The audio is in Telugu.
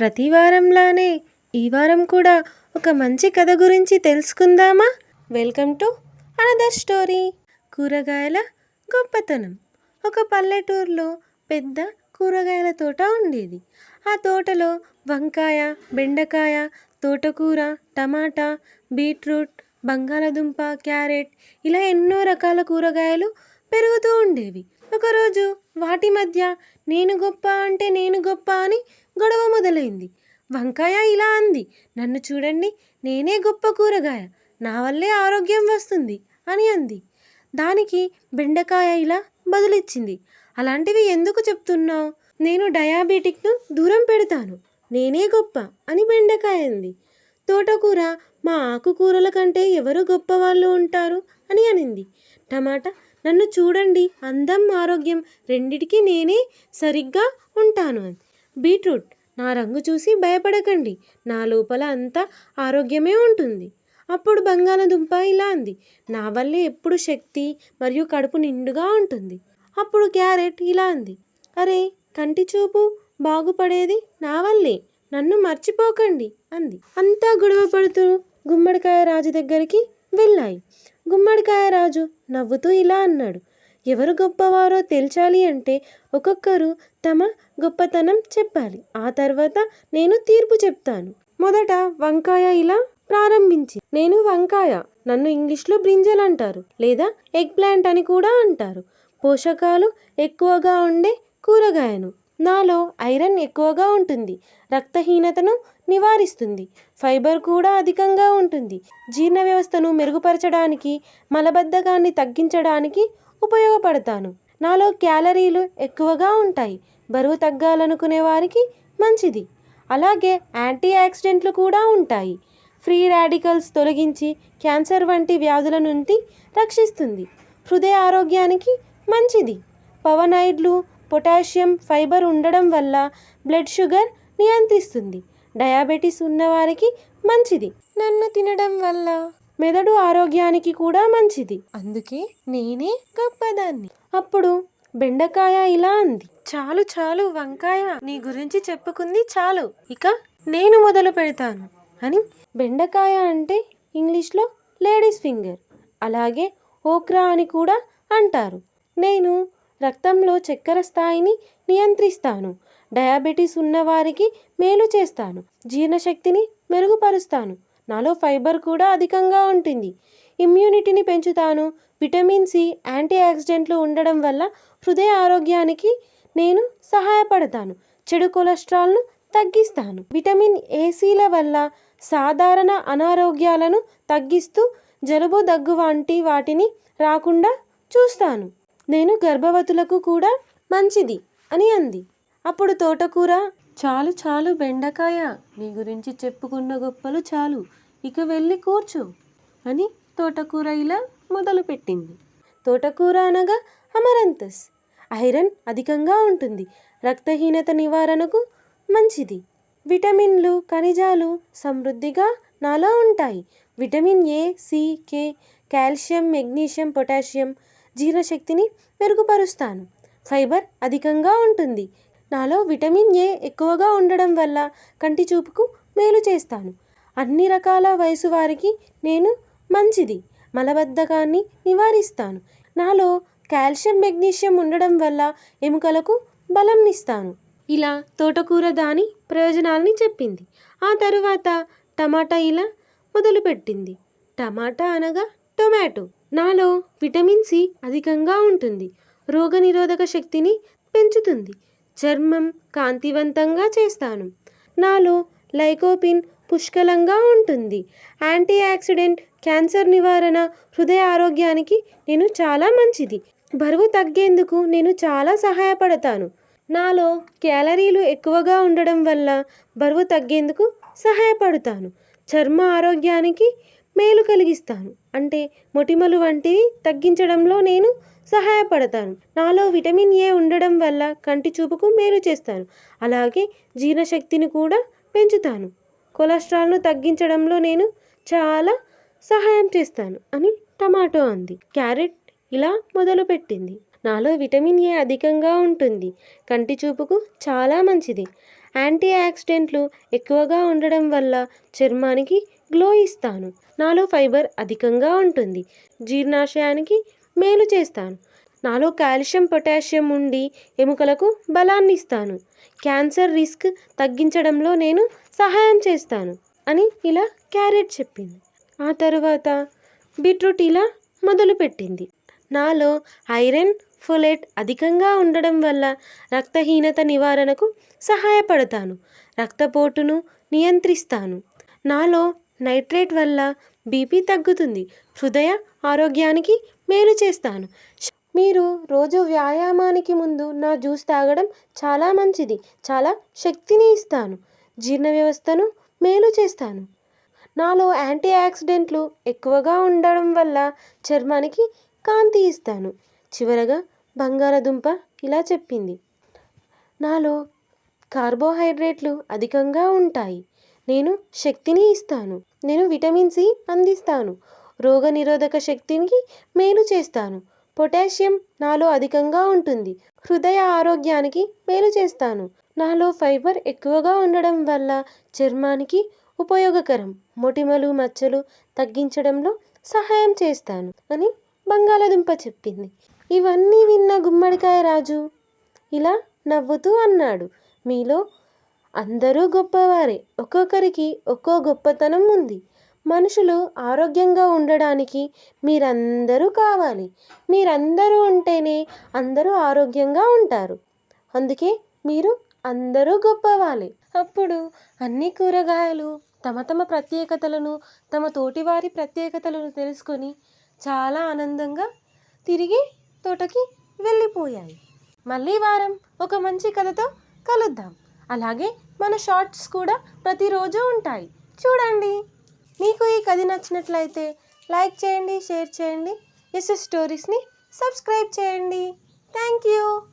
ప్రతి వారంలానే ఈ వారం కూడా ఒక మంచి కథ గురించి తెలుసుకుందామా? Welcome to another story. కూరగాయల గొప్పతనం. ఒక పల్లెటూరులో పెద్ద కూరగాయల తోట ఉండేది. ఆ తోటలో వంకాయ బెండకాయ తోటకూర టమాటా బీట్రూట్ బంగాళదుంప క్యారెట్ ఇలా ఎన్నో రకాల కూరగాయలు పెరుగుతూ ఉండేవి. ఒకరోజు వాటి మధ్య నేను గొప్ప అంటే నేను గొప్ప అని గొడవ మొదలైంది. వంకాయ ఇలా అంది నన్ను చూడండి నేనే గొప్ప కూరగాయ నా వల్లే ఆరోగ్యం వస్తుంది అని అంది. దానికి బెండకాయ ఇలా బదులిచ్చింది అలాంటివి ఎందుకు చెప్తున్నావు? నేను డయాబెటిక్ను దూరం పెడతాను నేనే గొప్ప అని బెండకాయ అంది. తోటకూర మా ఆకుకూరల కంటే ఎవరు గొప్పవాళ్ళు ఉంటారు అని అనింది. టమాటా. నన్ను చూడండి అందం ఆరోగ్యం రెండిటికి నేనే సరిగ్గా ఉంటాను అని. బీట్రూట్. నా రంగు చూసి భయపడకండి నా లోపల అంతా ఆరోగ్యమే ఉంటుంది. అప్పుడు బంగాళదుంప ఇలా అంది. నా వల్లే ఎప్పుడు శక్తి మరియు కడుపు నిండుగా ఉంటుంది. అప్పుడు క్యారెట్ ఇలా అంది. అరే కంటి చూపు బాగుపడేది నా వల్లే. నన్ను మర్చిపోకండి అంది. అంతా గొడవ పడుతూ గుమ్మడికాయ రాజు దగ్గరికి వెళ్ళాయి. గుమ్మడికాయ రాజు నవ్వుతూ ఇలా అన్నాడు. ఎవరు గొప్పవారో తేల్చాలి అంటే ఒక్కొక్కరు తమ గొప్పతనం చెప్పాలి. ఆ తర్వాత నేను తీర్పు చెప్తాను. మొదట వంకాయ ఇలా ప్రారంభించి నేను వంకాయ నన్ను ఇంగ్లీష్లో బ్రింజల్ అంటారు లేదా ఎగ్ ప్లాంట్ అని కూడా అంటారు. పోషకాలు ఎక్కువగా ఉండే కూరగాయను. నాలో ఐరన్ ఎక్కువగా ఉంటుంది. రక్తహీనతను నివారిస్తుంది. ఫైబర్ కూడా అధికంగా ఉంటుంది. జీర్ణ వ్యవస్థను మెరుగుపరచడానికి మలబద్ధకాన్ని తగ్గించడానికి ఉపయోగపడతాను. నాలో క్యాలరీలు ఎక్కువగా ఉంటాయి. బరువు తగ్గాలనుకునే వారికి మంచిది. అలాగే యాంటీ ఆక్సిడెంట్లు కూడా ఉంటాయి. ఫ్రీ రాడికల్స్ తొలగించి క్యాన్సర్ వంటి వ్యాధుల నుండి రక్షిస్తుంది. హృదయ ఆరోగ్యానికి మంచిది. పవనైడ్లు పొటాషియం ఫైబర్ ఉండడం వల్ల బ్లడ్ షుగర్ నియంత్రిస్తుంది. డయాబెటీస్ ఉన్నవారికి మంచిది. నన్ను తినడం వల్ల మెదడు ఆరోగ్యానికి కూడా మంచిది. అందుకే నేనే గొప్పదాన్ని. అప్పుడు బెండకాయ ఇలా అంది. చాలు చాలు వంకాయ నీ గురించి చెప్పుకుంది చాలు. ఇక నేను మొదలు పెడతాను అని బెండకాయ అంటే ఇంగ్లీష్లో లేడీస్ ఫింగర్. అలాగే ఓక్రా అని కూడా అంటారు. నేను రక్తంలో చక్కెర స్థాయిని నియంత్రిస్తాను. డయాబెటీస్ ఉన్నవారికి మేలు చేస్తాను. జీర్ణశక్తిని మెరుగుపరుస్తాను. నాలో ఫైబర్ కూడా అధికంగా ఉంటుంది. ఇమ్యూనిటీని పెంచుతాను. విటమిన్ సి యాంటీ ఆక్సిడెంట్లు ఉండడం వల్ల హృదయ ఆరోగ్యానికి నేను సహాయపడతాను. చెడు కొలెస్ట్రాల్ను తగ్గిస్తాను. విటమిన్ ఏసీల వల్ల సాధారణ అనారోగ్యాలను తగ్గిస్తూ జలుబు దగ్గు వంటి వాటిని రాకుండా చూస్తాను. నేను గర్భవతులకు కూడా మంచిది అని అంది. అప్పుడు తోటకూర చాలు చాలు బెండకాయ నీ గురించి చెప్పుకున్న గొప్పలు చాలు ఇక వెళ్ళి కూర్చో అని తోటకూర ఇలా మొదలుపెట్టింది. తోటకూర అనగా అమరంతస్. ఐరన్ అధికంగా ఉంటుంది. రక్తహీనత నివారణకు మంచిది. విటమిన్లు ఖనిజాలు సమృద్ధిగా నాలో ఉంటాయి. Vitamin A C K calcium magnesium potassium జీర్ణశక్తిని మెరుగుపరుస్తాను. ఫైబర్ అధికంగా ఉంటుంది. నాలో విటమిన్ ఏ ఎక్కువగా ఉండడం వల్ల కంటి చూపుకు మేలు చేస్తాను. అన్ని రకాల వయసు వారికి నేను మంచిది. మలబద్ధకాన్ని నివారిస్తాను. నాలో కాల్షియం మెగ్నీషియం ఉండడం వల్ల ఎముకలకు బలంనిస్తాను ఇలా తోటకూర దాని ప్రయోజనాల్ని చెప్పింది. ఆ తరువాత టమాటా ఇలా మొదలుపెట్టింది. టమాటా అనగా టొమాటో. నాలో విటమిన్ సి అధికంగా ఉంటుంది. రోగనిరోధక శక్తిని పెంచుతుంది. చర్మం కాంతివంతంగా చేస్తాను. నాలో లైకోపిన్ పుష్కలంగా ఉంటుంది. యాంటీ యాక్సిడెంట్ క్యాన్సర్ నివారణ హృదయ ఆరోగ్యానికి నేను చాలా మంచిది. బరువు తగ్గేందుకు నేను చాలా సహాయపడతాను. నాలో క్యాలరీలు ఎక్కువగా ఉండడం వల్ల బరువు తగ్గేందుకు సహాయపడతాను. చర్మ ఆరోగ్యానికి మేలు కలిగిస్తాను. అంటే మొటిమలు వంటివి తగ్గించడంలో నేను సహాయపడతాను. నాలో విటమిన్ ఏ ఉండడం వల్ల కంటి చూపుకు మేలు చేస్తాను. అలాగే జీర్ణశక్తిని కూడా పెంచుతాను. కొలెస్ట్రాల్ను తగ్గించడంలో నేను చాలా సహాయం చేస్తాను అని టమాటో అంది. క్యారెట్ ఇలా మొదలుపెట్టింది. నాలో విటమిన్ ఏ అధికంగా ఉంటుంది. కంటి చూపుకు చాలా మంచిది. యాంటీ ఆక్సిడెంట్లు ఎక్కువగా ఉండడం వల్ల చర్మానికి గ్లో ఇస్తాను. నాలో ఫైబర్ అధికంగా ఉంటుంది. జీర్ణాశయానికి మేలు చేస్తాను. నాలో కాల్షియం పొటాషియం ఉండి ఎముకలకు బలాన్ని ఇస్తాను. క్యాన్సర్ రిస్క్ తగ్గించడంలో నేను సహాయం చేస్తాను అని ఇలా క్యారెట్ చెప్పింది. ఆ తరువాత బీట్రూట్ ఇలా మొదలుపెట్టింది. నాలో ఐరన్ ఫోలేట్ అధికంగా ఉండడం వల్ల రక్తహీనత నివారణకు సహాయపడతాను. రక్తపోటును నియంత్రిస్తాను. నాలో నైట్రేట్ వల్ల బీపీ తగ్గుతుంది. హృదయ ఆరోగ్యానికి మేలు చేస్తాను. మీరు రోజు వ్యాయామానికి ముందు నా జ్యూస్ తాగడం చాలా మంచిది. చాలా శక్తిని ఇస్తాను. జీర్ణ వ్యవస్థను మేలు చేస్తాను. నాలో యాంటీ ఆక్సిడెంట్లు ఎక్కువగా ఉండడం వల్ల చర్మానికి కాంతి ఇస్తాను. చివరగా బంగాళదుంప ఇలా చెప్పింది. నాలో కార్బోహైడ్రేట్లు అధికంగా ఉంటాయి. నేను శక్తిని ఇస్తాను. నేను విటమిన్ సి అందిస్తాను. రోగనిరోధక శక్తికి మేలు చేస్తాను. పొటాషియం నాలో అధికంగా ఉంటుంది. హృదయ ఆరోగ్యానికి మేలు చేస్తాను. నాలో ఫైబర్ ఎక్కువగా ఉండడం వల్ల చర్మానికి ఉపయోగకరం. మొటిమలు మచ్చలు తగ్గించడంలో సహాయం చేస్తాను అని బంగాళదుంప చెప్పింది. ఇవన్నీ విన్న గుమ్మడికాయ రాజు ఇలా నవ్వుతూ అన్నాడు. మీలో అందరూ గొప్పవారే. ఒక్కొక్కరికి ఒక్కో గొప్పతనం ఉంది. మనుషులు ఆరోగ్యంగా ఉండడానికి మీరందరూ కావాలి. మీరందరూ ఉంటేనే అందరూ ఆరోగ్యంగా ఉంటారు. అందుకే మీరు అందరూ గొప్పవాళ్ళే అప్పుడు అన్ని కూరగాయలు తమ తమ ప్రత్యేకతలను తమ తోటివారి ప్రత్యేకతలను తెలుసుకొని చాలా ఆనందంగా తిరిగి తోటకి వెళ్ళిపోయాయి. మళ్ళీ వారం ఒక మంచి కథతో కలుద్దాం. అలాగే మన షార్ట్స్ కూడా ప్రతిరోజు ఉంటాయి. చూడండి. మీకు ఈ కథ నచ్చినట్లయితే లైక్ చేయండి షేర్ చేయండి. ఎస్ఎస్ స్టోరీస్ని సబ్స్క్రైబ్ చేయండి. Thank you.